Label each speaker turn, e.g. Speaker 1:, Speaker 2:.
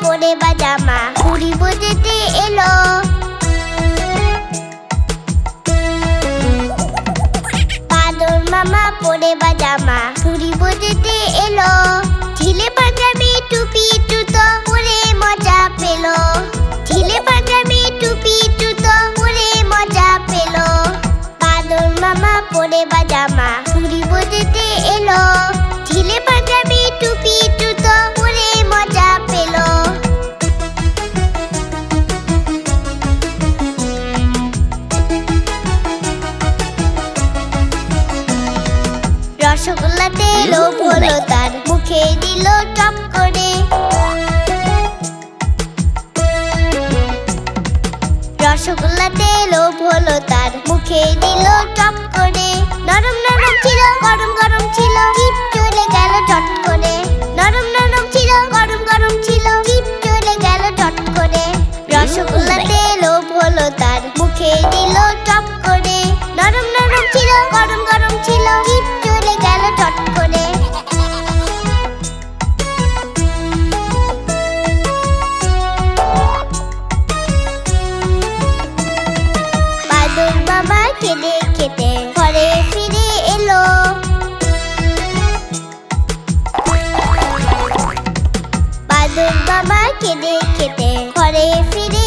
Speaker 1: পরে জামা এলো। মামা পরে বা জামা বোঝাতে এলো। ঢিলে পাঞ্জাবি, টুপি, জুতো পরে মজা পেল। ঢিলে পাঞ্জাবি, টুপি, জুতো পরে মজা পেল। বাদর মামা পরে বা জামা ঘুড়ি বোঝাতে এলো। ঢিলে পাঞ্জাবি, টুপি রসগোল্লাতে তেল হলো তার মুখে দিল টপ করে। রসগোল্লা তেল হলো তার মুখে দিল টপ করে। বাবা কেঁদে কেটে ঘরে ফিরে এলো। বাদুর বাবা কেঁদে কেটে ঘরে ফিরে